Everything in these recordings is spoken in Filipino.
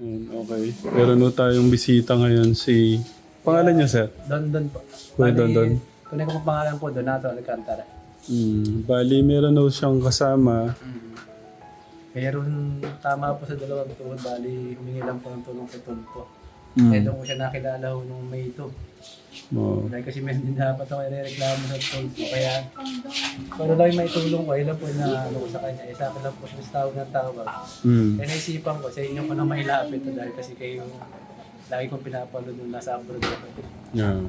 Ayun, okay. Meron no tayong bisita ngayon si... Pangalan niya, sir? Don Don po. Kuya Don Don. Tunay ko po pangalan po, Donato Alcantara. Hmm. Bali, meron no siyang kasama. Kaya rin tama po sa dalawang tuhod, bali humingi lang po ng tulong Ton po. Hmm. Kaya doon ko siya nakilala ho nung May 2. Oo. Dahil kasi meron din dapat ako i-reklamo sa Ton po. Kaya kung lang may tulong ko, ilan po na ano ko sa kanya. Isa ko lang po siya sa tawag ng tawag. Hmm. Kaya naisipan ko, sa inyo ko na mailapit to dahil kasi kayo lagi kong pinapalo nung nasa abroad ako. Yeah.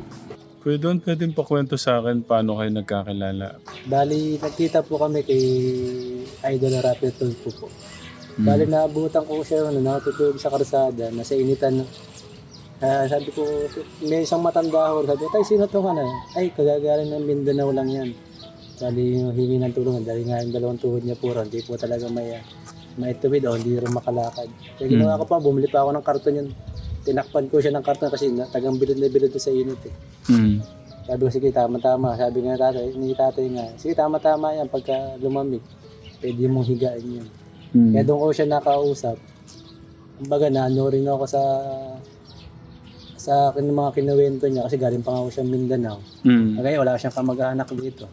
Kuya Don, pwedeng pakwento sa akin paano kayo nagkakilala? Bali, nagkita po kami kay Idol Rapid Tulfo po. Bali, naabutan ko siya, ano, nakatutulog sa karsada, nasa initan. Ah, sabi ko, may isang matanda ako. Sabi ko, tay, sino to ka na? Ay, kagagaling ng Mindanao lang yan. Bali, hingi ng tulong, dahil nga yung dalawang tuhod niya po ron, hindi po talaga may, uh, may tuwid o hindi rin makalakad. Kaya ginawa ko pa, bumili pa ako ng karton yun. Tinakpan ko siya ng karton kasi na, tagang bilid na bilid sa init eh. Hmm. Sabi ko, sige, tama-tama. Sabi nga tatay, ni tatay nga, sige, tama-tama yan pagka lumamig. Pwede mong higain yun. Hmm. Kaya doon ko siya nakausap. Kumbaga, naano rin ako sa sa akin ng mga kinuwento niya kasi galing pa nga ako siya Mindanao. Hmm. Kaya wala siyang kamag-anak dito.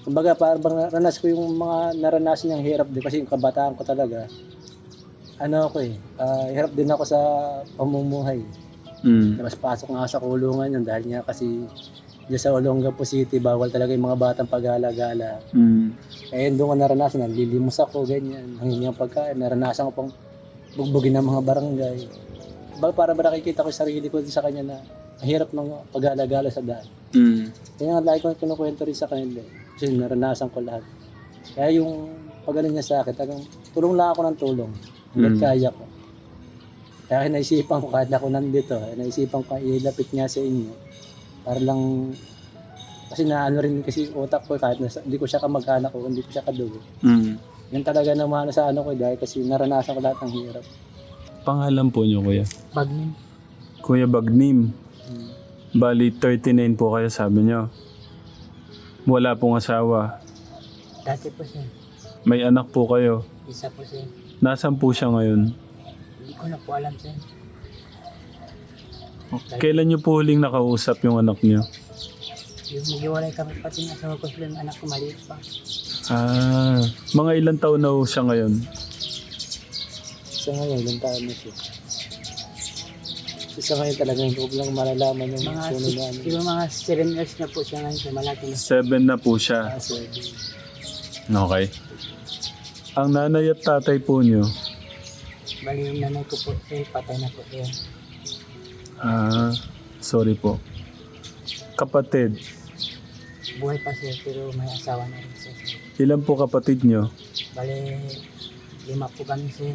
Kumbaga, parang naranas ko yung mga naranasan niyang hirap din kasi yung kabataan ko talaga. Ano ako eh, ah, hirap din ako sa pamumuhay. Hmm. Labas pasok nga sa kulungan yun dahil nga kasi dyan sa Olongapo City, bawal talaga yung mga batang pag-gala-gala. Hmm. Kaya doon ko naranasan, nalilimos ako, ganyan. Hangin yung pagkain, naranasan ko pang bugbugin ng mga barangay. Para ba nakikita ko yung sarili ko sa kanya na ang hirap ng pag-gala-gala sa daan. Hmm. Kaya nga lagi ko kinukwento rin sa kanila. eh. Kasi naranasan ko lahat. Kaya yung pagaling niya sa akin, talagang tulong lang ako ng tulong. Hanggat Mm. kaya ko. Kaya naisipan ko kahit ako nandito, naisipan ko ilapit nga sa inyo. Para lang, kasi naano rin kasi utak ko kahit nasa, hindi ko siya kamag-anak ko, hindi ko siya kadugo. Hmm. Yan talaga naman sa ano ko eh, dahil kasi naranasan ko lahat ng hirap. Pangalan po niyo, kuya? Bagnin. Kuya Bagnim. Hmm. Bali, 39 po kayo, sabi niyo. Wala pong asawa. Dati po siya, May anak po kayo. isa po siya. Nasaan po siya ngayon? Hindi ko na po alam siya. Kailan niyo po huling nakausap yung anak niyo? Yung magiwalay kami pati ng asawa ko sila yung anak ko maliit pa. Ah, mga ilang taon na siya ngayon? Sa ngayon, ilang taon na siya. Sa ngayon talaga, hindi ko lang malalaman yung mga sunod na ano. Yung mga 7 years na po siya ngayon sa malaki na. Seven na po siya. Kaso, Okay. Ang nanay at tatay po niyo, Bali yung nanay ko po, eh, patay na po siya. ah, sorry po. Kapatid, Buhay pa siya pero may asawa na rin siya. ilan po kapatid niyo? Bali, lima po kami siya.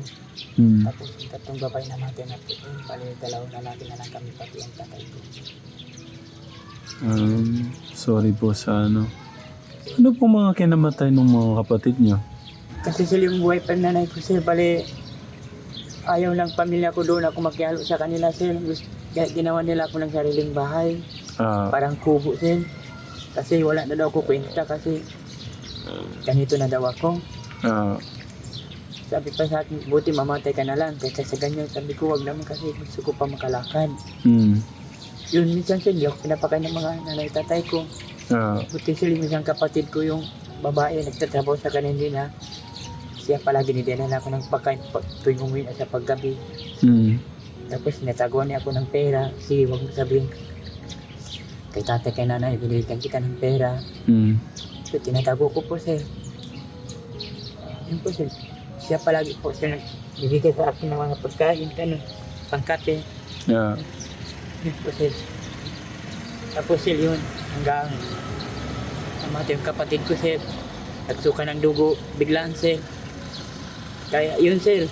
Hmm. Tapos yung tatlong babae na natin na po siya. Bali, dalawang lalaki na lang kami pati ang tatay ko. Um, sorry po sa ano. Ano po mga kinamatay ng mga kapatid niyo? Kasi sila yung buhay pa ng nanay ko siya. Bali, ayaw lang pamilya ko doon ako makialo sa kanila siya. Gusto, ginawa nila ako ng sariling bahay. Ah, Parang kubo siya. Kasi wala na daw ako kwenta kasi ganito na daw ako. ah, Sabi pa sa akin, buti mamatay ka na lang. Kaysa sa ganyan, sabi ko, wag naman kasi gusto ko pa makalakad. hmm, Yun, minsan siya, hindi ako pinapakain ng mga nanay tatay ko. ah, Buti sila, minsan kapatid ko yung babae, nagtatrabaho sa kanin din ha. Siya palagi nidinala ako ng pagkain pag, tuwing umuwi na sa paggabi. hmm, Tapos nataguan niya ako ng pera. Sige, wag mo sabihin. Kay tatay, kay nanay, binilitan kita ng pera. hmm, So, tinatago ko po siya. Yun po siya. Siya palagi po siya nagbibigay sa akin ng mga pagkain, ano, pangkape. yeah, Yun po siya. Tapos siya yun, hanggang namatay yung kapatid ko siya. Nagsuka ng dugo, biglaan siya. Kaya yun sir,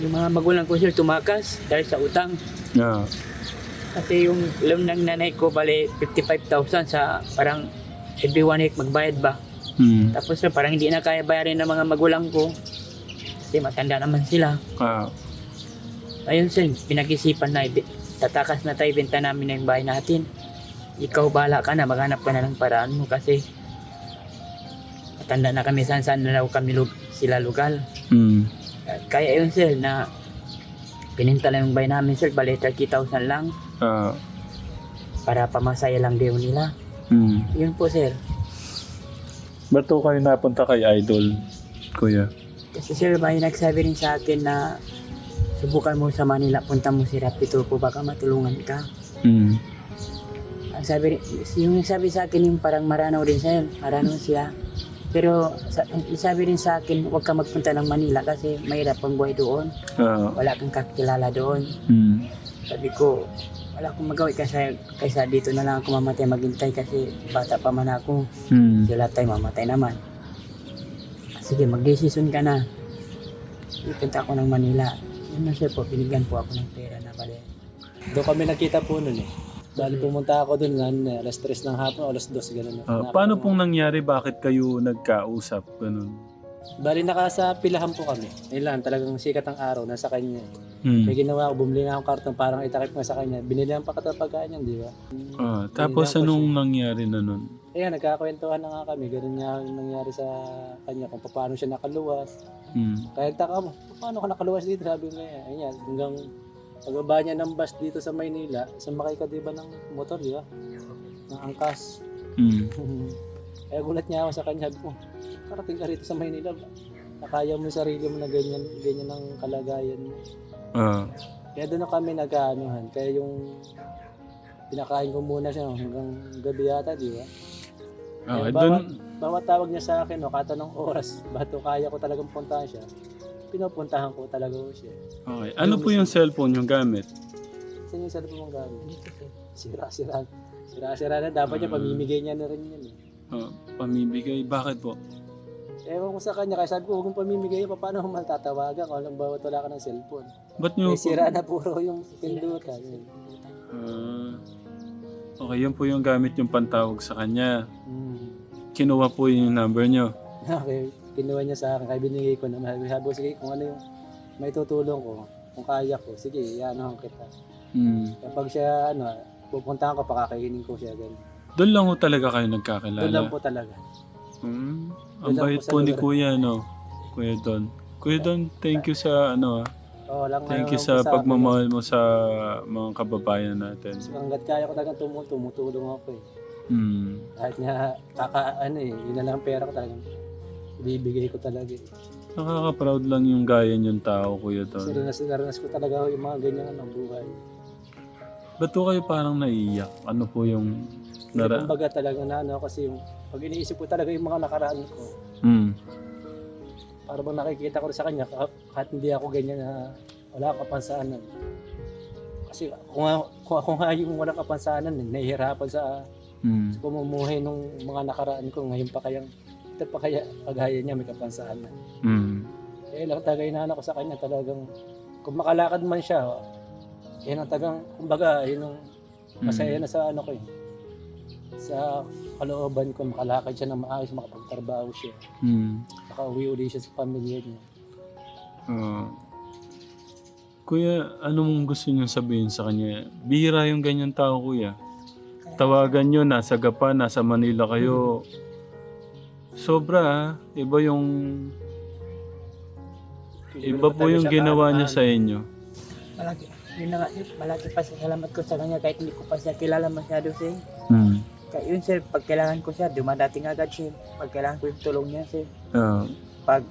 yung mga magulang ko sir tumakas dahil sa utang. yeah, Kasi yung loan ng nanay ko, bali 55,000 sa parang every one week magbayad ba. hmm, Tapos sir, parang hindi na kaya bayarin ng mga magulang ko. Kasi matanda naman sila. ah, Ayun sir, pinag-isipan na, ibi- tatakas na tayo, benta namin na yung bahay natin. Ikaw bala ka na, maghanap ka na ng paraan mo kasi matanda na kami, saan saan na daw kami lug- sila lugal. hmm, Kaya yun sir, na Pininta lang yung bay namin sir, bali 30,000 lang Ah, para pamasaya lang din nila. mm. Yun po sir. Ba't to kayo napunta kay Idol, kuya? Kasi sir, may nagsabi rin sa akin na subukan mo sa Manila, punta mo si Rapito po, baka matulungan ka. Mm. Ang sabi yung nagsabi sa akin yung parang maranaw din siya, maranaw siya. Pero sa, sabi rin sa akin, huwag ka magpunta ng Manila kasi mahirap ang buhay doon. Ah, Wala kang kakilala doon. mm. Sabi ko, wala akong magawa kasi kaysa dito na lang ako mamatay maghintay kasi bata pa man ako. Mm. Sila tayo mamatay naman. Sige, mag-decision ka na. Ipunta ako ng Manila. Yun na sir po, binigyan po ako ng pera na bali. Doon kami nakita po nun eh. Bali pumunta ako doon nga alas 3 ng hapon, alas 2 ganun. Ah, paano pong nangyari? Bakit kayo nagkausap? Ganun. Bali nakasa pilahan po kami. Lang, talagang sikat ang araw, nasa kanya. Mm. May ginawa ako, bumili na akong karton, parang itakip nga sa kanya. Binili ang pakatapagkaan yan, di ba? Ah, tapos anong nangyari na nun? Ayan, nagkakwentuhan na nga kami. Ganun nga yung nangyari sa kanya, kung paano siya nakaluwas. Mm. Kaya taka mo, paano ka nakaluwas dito? Sabi niya, ayan, hanggang pagbaba niya ng bus dito sa Maynila, sumakay ka di ba ng motor, di ba? Ng angkas. Mm. Kaya gulat niya ako sa kanya, sabi ko, karating ka rito sa Maynila? Nakaya mo yung sarili mo na ganyan, ganyan ang kalagayan mo. Ah, Kaya doon na kami nagkaanuhan. Kaya yung pinakain ko muna siya hanggang gabi yata, di ba? Ah, Eh, dun, bawat, bawat tawag niya sa akin, no, katanong oras, bato kaya ko talagang puntahan siya, pinupuntahan ko talaga ko siya. okay. Ano po yung cellphone yung gamit? Saan yung cellphone mong gamit? Sira-sira. Sira-sira na. Dapat niya, Ah. pamimigay niya na rin yun. Eh. Ah, pamibigay. Bakit po? Ewan ko sa kanya, kaya sabi ko, huwag mong pamimigay, paano mo matatawagan kung alam bawat wala ka ng cellphone. Ba't nyo Eh, sira na puro yung pindutan. Ah, okay, yun po yung gamit yung pantawag sa kanya. Hmm. Kinuha po yung number nyo. Okay, kinuha niya sa akin, kaya binigay ko naman. Sabi ko, sige, kung ano yung may tutulong ko, kung kaya ko, sige, ano kita. Mm. Kapag siya, ano, pupuntahan ko, pakakainin ko siya, ganun. Doon lang ho talaga kayo Doon lang nagkakilala. po talaga. Mm. Doon Ang lang bait po sa po ni lugar. Kuya, no? Kuya Don. Kuya Don, thank you sa ano ah. Oo, lang Thank you sa pagmamahal mo sa mga kababayan natin. Hanggat kaya ko talagang tumu- tumutulong ako eh. Mm. Kahit nga, kaka, ano eh, yun na lang ang pera ko talagang ibibigay ko talaga eh. Nakaka-proud lang yung gaya yung tao, Kuya Kasi Don. naranas, naranas ko talaga yung mga ganyan ano, buhay. Ba't po kayo parang naiiyak? Ano po yung... Nara- kumbaga talaga na ano, kasi yung, pag iniisip ko talaga yung mga nakaraan ko, Mm. para bang nakikita ko rin sa kanya, ka- kahit hindi ako ganyan na wala kapansanan. Kasi kung, kung ako nga yung walang kapansanan, eh, nahihirapan sa, Mm. sa pamumuhay ng mga nakaraan ko, ngayon pa kayang, ito pa kaya kagaya niya may kapansanan. Mm. Eh lang talaga inaano ko sa kanya talagang, kung makalakad man siya, yan ang tagang, kumbaga, yun ang masaya na sa ano ko eh. Sa kalooban ko, makalakad siya na maayos, makapagtrabaho siya. Mm. Makauwi uli siya sa pamilya niya. Ah. kuya, anong gusto niyo sabihin sa kanya? Bihira yung ganyan tao, kuya. Tawagan nyo, nasa Gapan, nasa Manila kayo. Sobra, ah. iba yung... Iba po yung ginawa niya sa inyo. Malaki, yun na nga, sir, malaki pa sa salamat ko sa kanya kahit hindi ko pa siya kilala masyado sir. Mm. Kaya yun sir, pag kailangan ko siya, dumadating agad sir. Pag kailangan ko yung tulong niya sir. Ah. Pag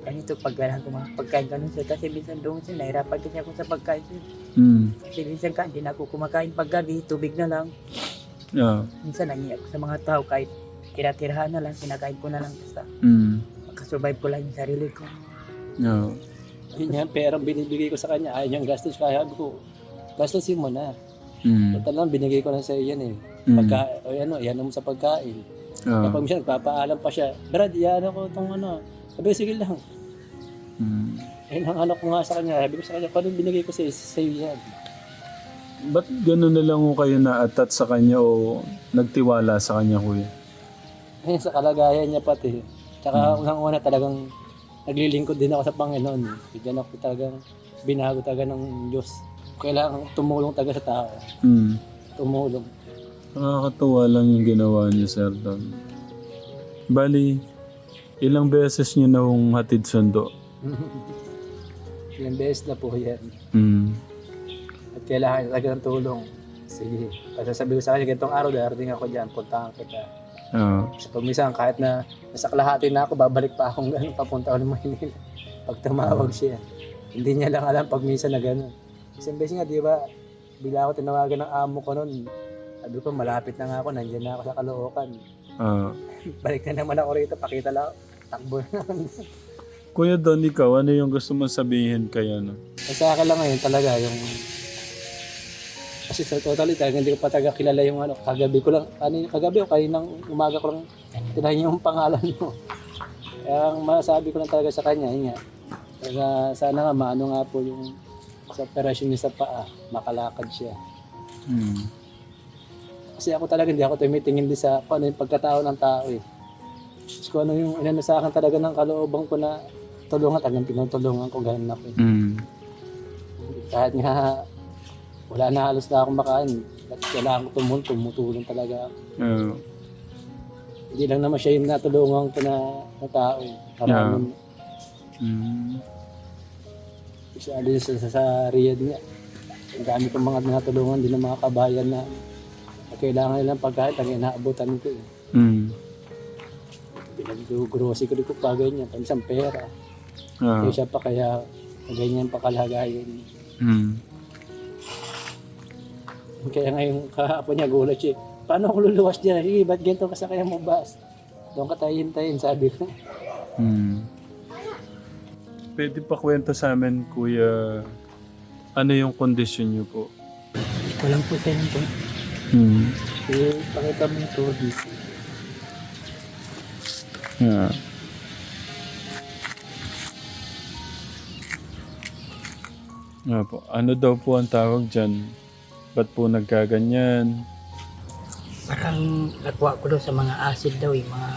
ganito, pag kailangan ko mga pagkain ganun sir. Kasi minsan doon sir, nahirapan kasi ako sa pagkain sir. Mm. Kasi minsan ka, hindi na ako kumakain pag gabi, tubig na lang. Ah. Minsan nangiyak ako sa mga tao kahit tira-tirahan na lang, kinakain ko na lang basta Mm. makasurvive ko lang yung sarili ko. Ah. Yun yan, perang binibigay ko sa kanya, ayaw niyang gastos. Kaya sabi ko, gastosin mo na. Mm. Total lang, binigay ko na sa iyo yan eh. Mm. Pagka, o ano, yan mo sa pagkain. Ah. Kapag minsan, nagpapaalam pa siya, Brad, yan ako itong ano. Sabi ko, sige lang. Mm. Ayun ang anak ko nga sa kanya. Sabi ko sa kanya, paano binigay ko sa sa iyo yan? Ba't gano'n na lang ho kayo na-attach sa kanya o nagtiwala sa kanya, kuya? Ayun, sa kalagayan niya pati. Tsaka unang-una talagang naglilingkod din ako sa Panginoon. eh. Bigyan ako talagang binago talaga ng Diyos. Kailangan tumulong talaga sa tao. Mm. Tumulong. Nakakatuwa lang yung ginawa niyo, Sir Don. Bali, ilang beses niyo na hong hatid sundo? Ilang beses na po yan. Mm. Kailangan talaga ng tulong. Sige, pagsasabi ko sa kanya, ganitong araw, darating ako dyan, puntahan kita. Oo. So pag minsan, kahit na nasa kalahati na ako, babalik pa akong gano'n, papunta ako ng Maynila. Pag tumawag siya, hindi niya lang alam pag minsan na gano'n. Isang beses nga, di ba, bila ako tinawagan ng amo ko noon, sabi ko, malapit na nga ako, nandiyan na ako sa Caloocan. Oo. Balik na naman ako rito, pakita lang, takbo na. Kuya Don, ikaw, ano yung gusto mong sabihin kay ano? Ang sa akin lang ngayon talaga yung kasi sa totally talaga hindi ko pa taga kilala yung ano kagabi ko lang ano yung kagabi o kaninang umaga ko lang tinahin yung pangalan mo. Kaya ang masasabi ko lang talaga sa kanya, yun nga. Kaya sana nga maano nga po yung sa operasyon niya sa paa, makalakad siya. Hmm. Kasi ako talaga hindi ako tumitingin din sa kung ano yung pagkatao ng tao eh. Tapos kung ano yung inano sa akin talaga ng kalooban ko na tulungan, talagang tinutulungan ko ganun ako. eh. Hmm. kahit nga wala na halos na akong makain, at kailangan ko tumulong, tumutulong talaga. ako. Oo. Hindi lang naman siya yung natulungan ko na, na tao. Maraming, Hmm. isa din sa, sa, sa Riyadh nga. Ang dami kong mga natulungan din ng mga kabayan na, na kailangan nilang pagkain, ang inaabutan ko. Eh. Hmm. Pinag-grocery ko rin ko pa ganyan, pang isang pera. Oo. Kaya siya pa kaya ganyan pa kalagayan. Hmm. Kaya ngayon kahapon niya gulat siya. Paano ako luluwas dyan? Sige, ba't ganito ka sa kaya mo bus? Doon ka tayo hintayin, sabi ko. Hmm. Pwede pa kwento sa amin, Kuya, ano yung kondisyon niyo po? Walang po sa po. Hmm. Eh, pakita mo ito dito. Yeah. Nga po. Ano daw po ang tawag dyan? Ba't po nagkaganyan? Parang nakuha ko daw sa mga acid daw eh, mga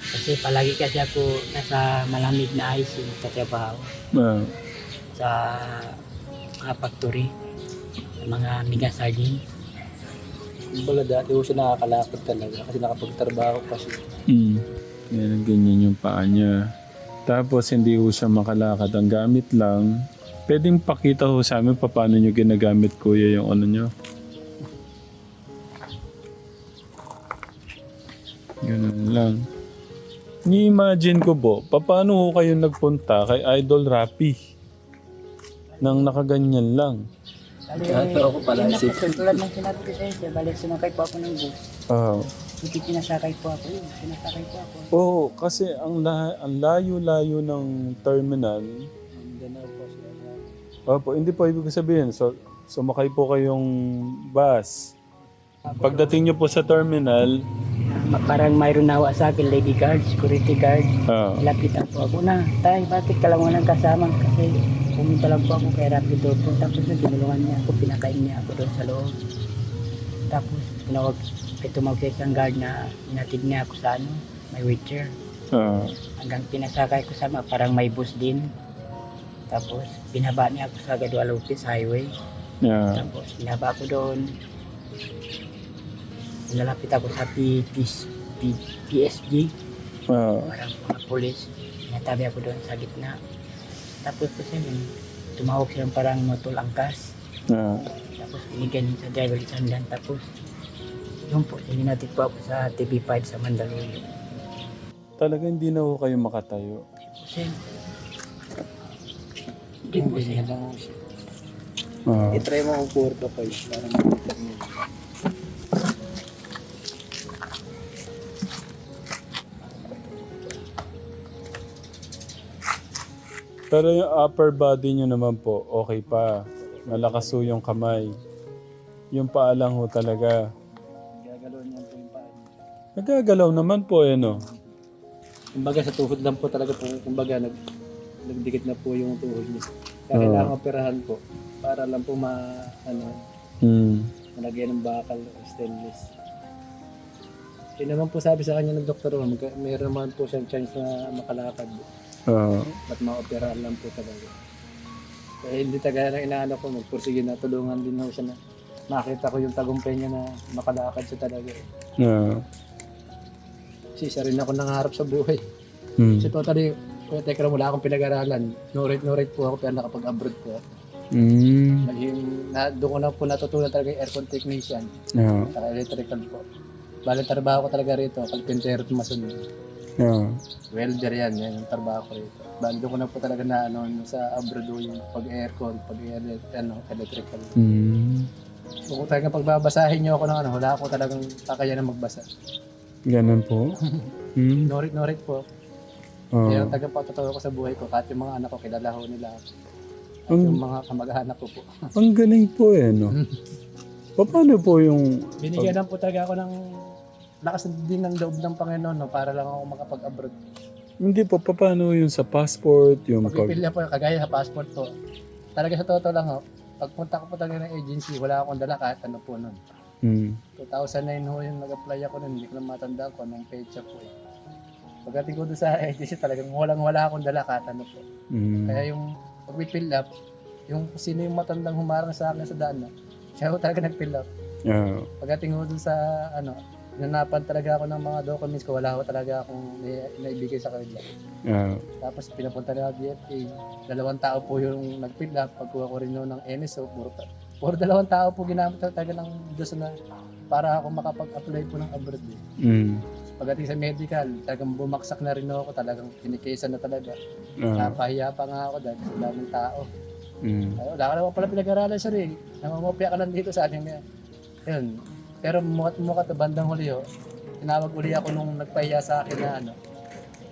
kasi palagi kasi ako nasa malamig na ice yung katrabaho Ah. sa mga factory sa mga mega sardine. Kumbaga dati ko siya nakakalakad talaga kasi nakapagtrabaho pa siya. Mm. Yan, ganyan yung paa niya. Tapos hindi ho siya makalakad. Ang gamit lang, pwedeng pakita ho sa amin pa paano nyo ginagamit kuya yung ano nyo. Ganun lang. Ni-imagine ko po, paano ho kayo nagpunta kay Idol Rappi? Nang nakaganyan lang. Bali, Ito ako pala, yun na si- po, tulad ng sinabi ko sa inyo, bali sinakay po ako ng bus. Ah. Hindi pinasakay po ako yun, sinasakay po ako. Oo, kasi ang, la- ang layo-layo ng terminal, po siya. Opo, hindi po ibig sabihin. So, sumakay po kayong bus. Pagdating nyo po sa terminal, Ma- Parang mayroon nawa sa akin, lady guard, security guard. ah, Lapitan po ako na, tay, bakit ka lang walang kasama? Kasi pumunta lang po ako kay Rapido po. Tapos na tinulungan niya ako, pinakain niya ako doon sa loob. Tapos tinawag, may tumawag sa isang guard na inatid niya ako sa ano, may wheelchair. ah, Hanggang pinasakay ko sa ma- parang may bus din. Tapos binaba niya ako sa Gadualupis Highway. yeah, Tapos binaba ko doon. Nalapit ako sa P, P, P, PSG. ah, parang mga polis. Natabi ako doon sa gitna. Tapos po siya yun, tumawag siya ng parang motol angkas. ah, Tapos binigyan niya sa driver isang dan. Tapos yun po, hinatid po ako sa TV5 sa Mandaluyong. talaga hindi na ho kayo makatayo. Yun, hindi po siya. siya. Ah, I-try mo kung puro ka pa eh, para makita mo. pero yung upper body nyo naman po, okay pa. Malakas ho yung kamay. Yung paa lang ho talaga. Gagalaw niya po yung paa. Nagagalaw naman po eh no. Kumbaga sa tuhod lang po talaga po, kumbaga nag, nagdikit na po yung tuhod niya. Kaya Oo. kailangan operahan po para lang po ma, ano, Hmm. malagyan ng bakal stainless. Yun naman po sabi sa kanya ng doktor, oh, magka, mayroon naman po siyang chance na makalakad. Ah, At ma-operahan lang po talaga. Kaya hindi taga na inaano ko, magpursige na tulungan din ako siya na makita ko yung tagumpay niya na makalakad siya talaga. eh. ah, Kasi isa rin ako nangarap sa buhay. hmm. Kasi totally, kaya teka lang, wala akong pinag-aralan. No rate, no rate po ako pero nakapag-abroad po ako. Mm. Bali yung, na, doon ko na po natutunan talaga yung aircon technician, Yeah. saka electrical po. Bali trabaho ko talaga rito, carpenter at mason. Yeah. Welder yan, yan yung trabaho ko rito. Bali doon ko na po talaga na ano, sa abroad yung pag-aircon, pag ano. Mm. Kung talagang pagbabasahin niyo ako ng ano, wala ako talagang kakayanan magbasa. Ganun po. Mm. Norit-norit po. Oh. Kaya yung tagang patotoo ko sa buhay ko, kahit yung mga anak ko, kilala ho nila. At Ang- yung mga kamag-anak ko po. Ang galing po eh, no? Paano po yung... Binigyan lang po talaga ako ng lakas din ng loob ng Panginoon no, para lang ako makapag-abroad. Hindi po, paano yung sa passport, yung pag... Pagpipili po, kagaya sa passport po. Talaga sa totoo lang ho, pagpunta ko po talaga ng agency, wala akong dala kahit ano po nun. Mm. 2009 ho yung nag-apply ako nun, hindi ko na matandaan ko anong pecha po eh. Pagdating ko doon sa agency, talagang walang wala akong dala kahit ano po. Mm. Kaya yung pag-fill up, yung sino yung matandang humarang sa akin sa daan, no? siya ho talaga nag-fill up. Yeah. Pagdating ko dun sa, ano, nanapan talaga ako ng mga documents ko, wala ko talaga akong na- naibigay sa kanila. Yeah. Tapos pinapunta na ako DFA, dalawang tao po yung nag-fill up, pagkuha ko rin noon ng NSO, puro, ta- puro dalawang tao po ginamit talaga ng Diyos na para ako makapag-apply po ng abroad. Eh. Mm. Pagdating sa medical, talagang bumaksak na rin ako, talagang kinikisa na talaga. Yeah. Napahiya pa nga ako dahil sa daming tao. Mm. Ay, wala ka naman pala pinag-aralan sir eh. Namamopya ka lang dito sa atin ngayon. Yun. Pero mukat mukat bandang huli ho. Tinawag uli ako nung nagpahiya sa akin na ano.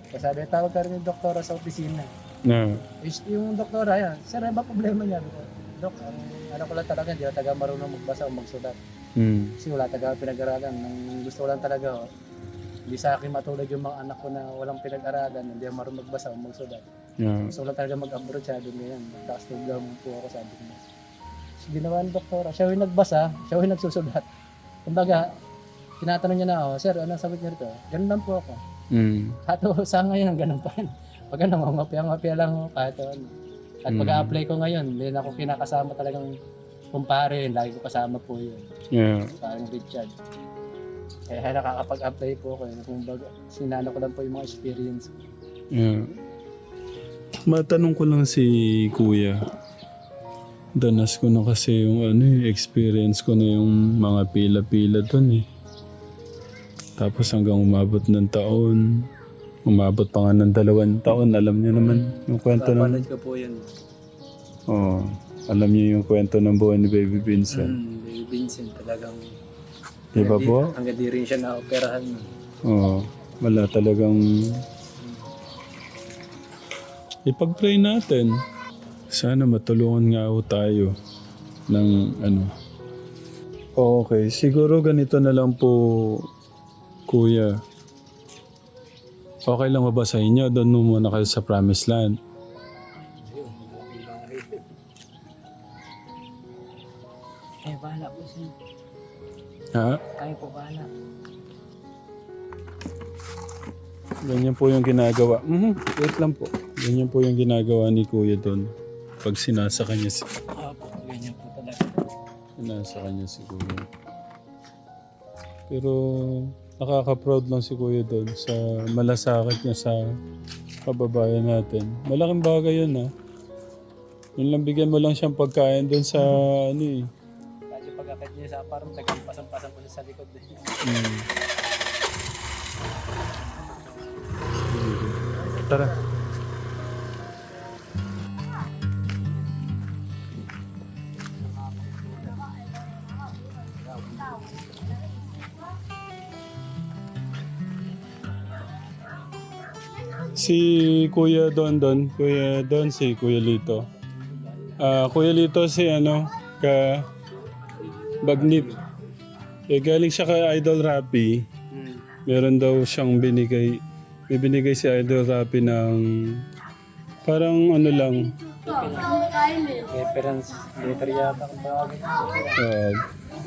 Kasi sabi, tawag ka rin yung doktora sa opisina. Yeah. Is- Yung doktora yan, sir, ano ba problema niya? Dok, ang ano ko lang talaga, hindi ako taga marunong magbasa o magsulat. Mm. Kasi wala taga pinag-aralan. Ang gusto ko lang talaga, oh, hindi sa akin matulad yung mga anak ko na walang pinag-aralan, hindi ako marunong magbasa o magsulat. Yeah. Gusto lang talaga mag-abroad siya doon ngayon. Tapos naglaw po ako sabi ko. So, ginawa ng doktora. Siya yung nagbasa, siya yung nagsusulat. Kumbaga, tinatanong niya na ako, Sir, anong sagot niyo rito? Ganun lang po ako. Mm. Hato sa ngayon, ganun pa rin. Pag ano, mangapya-ngapya lang ako kahit ano. At Mm. pag-a-apply ko ngayon, may ako kinakasama talagang kumpare, lagi ko kasama po yun. Yeah. Parang Richard. Kaya nakakapag-apply po ako. eh. Kumbaga, sinano ko lang po yung mga experience. Yeah. Matanong ko lang si Kuya. Danas ko na kasi yung ano eh, experience ko na yung mga pila-pila dun eh. Tapos hanggang umabot ng taon, umabot pa nga ng dalawang taon, alam niyo naman yung kwento ng... Papanood ko po yun. Oo. alam niyo yung kwento ng buhay ni Baby Vincent. Mm, Baby Vincent talagang Di ba po? hanggang di rin siya na-operahan. Oo. wala talagang... Ipag-pray natin. Sana matulungan nga ho tayo ng ano. Okay, siguro ganito na lang po, Kuya. Okay lang ba sa inyo? Doon mo muna kayo sa Promised Land. Eh, bahala po siya. Ha? Kaya po bahala. Ganyan po yung ginagawa. Mhm, wait lang po. Ganyan po yung ginagawa ni Kuya doon. Pag sinasa kanya si... Opo, ganyan po talaga. Nasa kanya si Kuya. Pero nakaka-proud lang si Kuya doon sa malasakit niya sa kababayan natin. Malaking bagay yun ha. Yun lang bigyan mo lang siyang pagkain doon sa ano eh. Pagkakit niya sa parang tagang pasang-pasang ko sa likod. Eh. Mm. Tara. Si Kuya Don Don, Kuya Don, si Kuya Lito. Ah, Kuya Lito si ano, ka Bagnip. Eh, galing siya kay Idol Rappi. Meron daw siyang binigay. May binigay si Idol Rappi ng parang ano lang. Reference letter yata kung tawagin. Uh,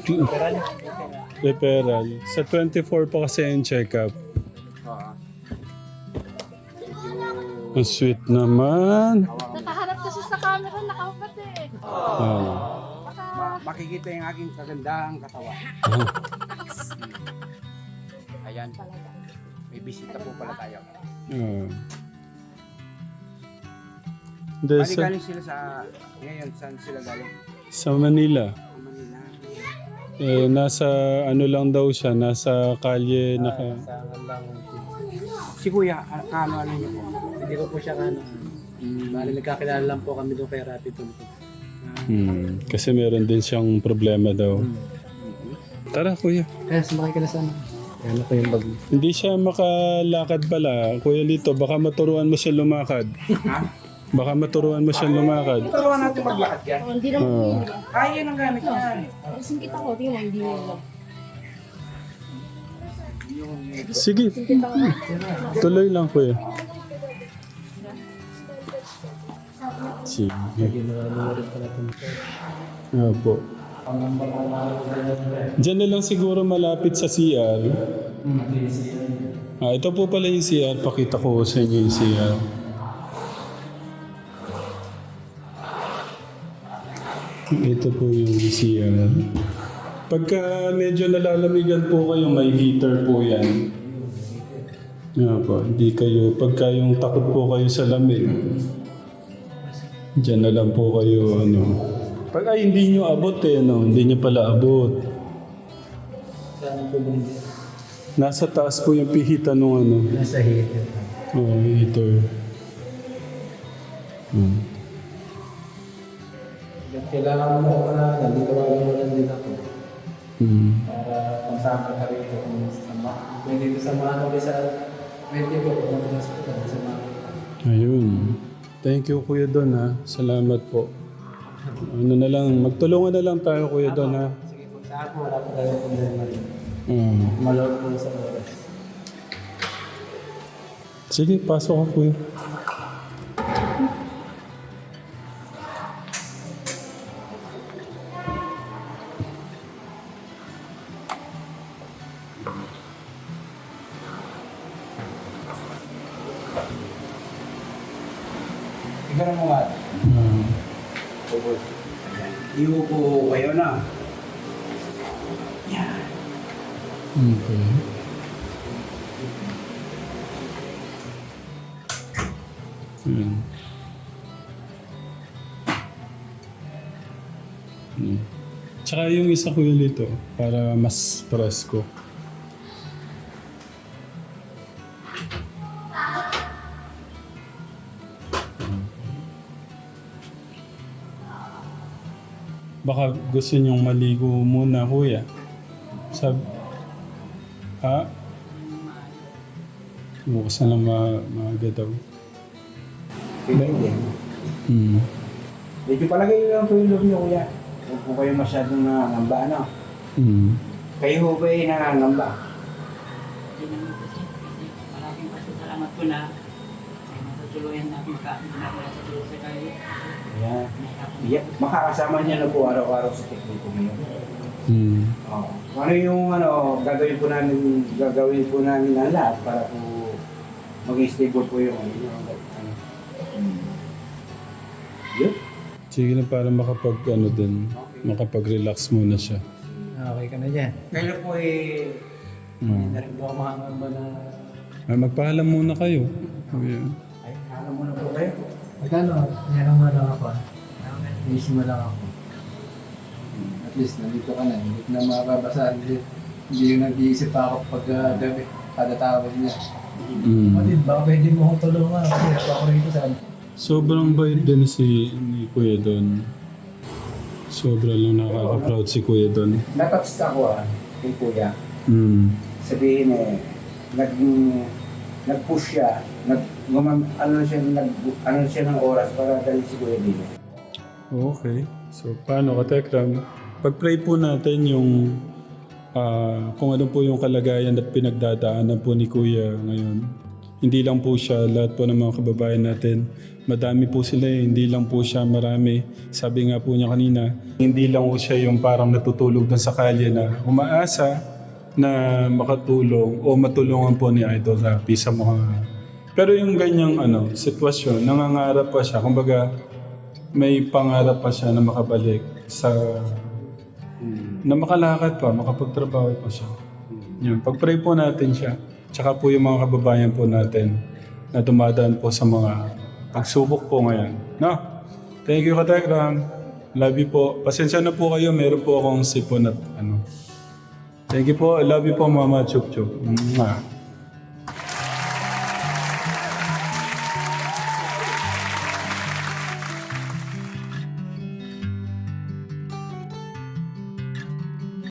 Referral? referral. Sa 24 pa kasi yung check-up. Ang sweet naman. Nakaharap kasi sa camera, nakaupat eh. Ah. Makikita yung aking kagandahang katawan. Ayan. May bisita po pala tayo. Ah. Hindi, Bali sa, galing sila sa, ngayon, saan sila galing? sa Manila. Manila. Eh, nasa ano lang daw siya, nasa kalye, naka... Sa lang Si Kuya, ah, kaano ano niyo po? Hindi ko po siya kano. Bali nagkakilala lang po kami doon kay Rapid Tulfo. Hmm, kasi meron din siyang problema daw. Tara, kuya. Kaya sumakay ka na sana. Yan ako yung bag. Hindi siya makalakad pala. Kuya Lito, baka maturuan mo siya lumakad. Ha? Baka maturuan mo siya lumakad. Turuan natin maglakad yan. Oh, hindi naman Oo. yun. Ay, yan ang gamit yan. Kasi kita ko, tingnan mo, hindi nila. Sige, Kita ko. tuloy lang kuya. Sige. Opo. Diyan na lang siguro malapit sa CR. Ah, ito po pala yung CR. Pakita ko sa inyo yung CR. Ito po yung CR. Pagka medyo nalalamigan po kayo, may heater po yan. Nga po, hindi kayo, pagka yung takot po kayo sa lamig, Diyan na lang po kayo, ano. Pag ay hindi nyo abot eh, no? Hindi nyo pala abot. Nasa taas po yung pihitan ng ano. Nasa heater. Oh, heater. Hmm. Kailangan mo ko na, nandito ka mo lang din ako. Hmm. Para saan ka rito, kung sama. Pwede ko samahan ko sa pwede ko kung sa hospital, samahan. Ayun. Thank you, Kuya Don, ha. Salamat po. Ano na lang, magtulungan na lang tayo, Kuya Don, ha. Sige po, sa ako, wala po tayong problema rin. Hmm. Malawag po sa oras. Sige, pasok ka, Kuya. Tignan mo nga. Hmm. Iupo kayo na. Okay. Ayan. Hmm. Tsaka yung isa ko yun dito, para mas presko. Baka gusto niyong maligo muna, kuya. Sab ha? Bukas na lang ma maaga daw. Pwede. Hmm. Medyo palagay lang po yung loob niyo, Kuya. Huwag po kayo masyadong nangangamba, ano? Hmm. Kayo ba ay nangangamba? Hindi. Maraming pasasalamat po na matutuluyan natin ka. Ginagawa sa tulong sa kayo. Ayan. Yeah. Makakasama niya na po araw-araw sa tekniko ngayon. Hmm. Oo. Ano yung ano, gagawin po namin, gagawin po namin ang lahat para po maging stable po yung ano. yung ano. Yun. Sige lang para makapag ano din, makapag-relax muna siya. Okay ka na dyan. Kayo po eh, Hmm. Narin po ako makangamba na... Ah, magpaalam muna kayo. Kuya. ay, ano muna po kayo? Magkano? Meron mo lang ako. Miss mo lang ako. At least nandito ka na. Hindi ko na makakabasa. Hindi, hindi yung nag-iisip pa ako pag uh, gabi. Kada tawag niya. Hmm. Kapatid, baka pwede mo akong tulungan. Kasi ako rito sa Sobrang bait din si ni Kuya Don. Sobrang lang nakaka-proud si Kuya Don. Natapos ako ah, kay Kuya. Hmm. Sabihin eh, nag, nag-push siya, nag, gumam, ano siya, nag, ano siya ng oras para dali si Kuya dito. Okay. So, paano ka, Tekram? Pag-pray po natin yung ah, kung ano po yung kalagayan at pinagdadaanan po ni Kuya ngayon. Hindi lang po siya, lahat po ng mga kababayan natin. Madami po sila eh, hindi lang po siya marami. Sabi nga po niya kanina, hindi lang po siya yung parang natutulog dun sa kalye na umaasa na makatulong o matulungan po ni Idol Rapi sa mga... Pero yung ganyang ano, sitwasyon, nangangarap pa siya. Kumbaga, may pangarap pa siya na makabalik sa na makalakad pa, makapagtrabaho pa siya. Yun, pag-pray po natin siya. Tsaka po yung mga kababayan po natin na dumadaan po sa mga pagsubok po ngayon. No? Thank you, Katekram. Love you po. Pasensya na po kayo, meron po akong sipon at ano. Thank you po. I love you po, Mama Chup Chup. Mwah.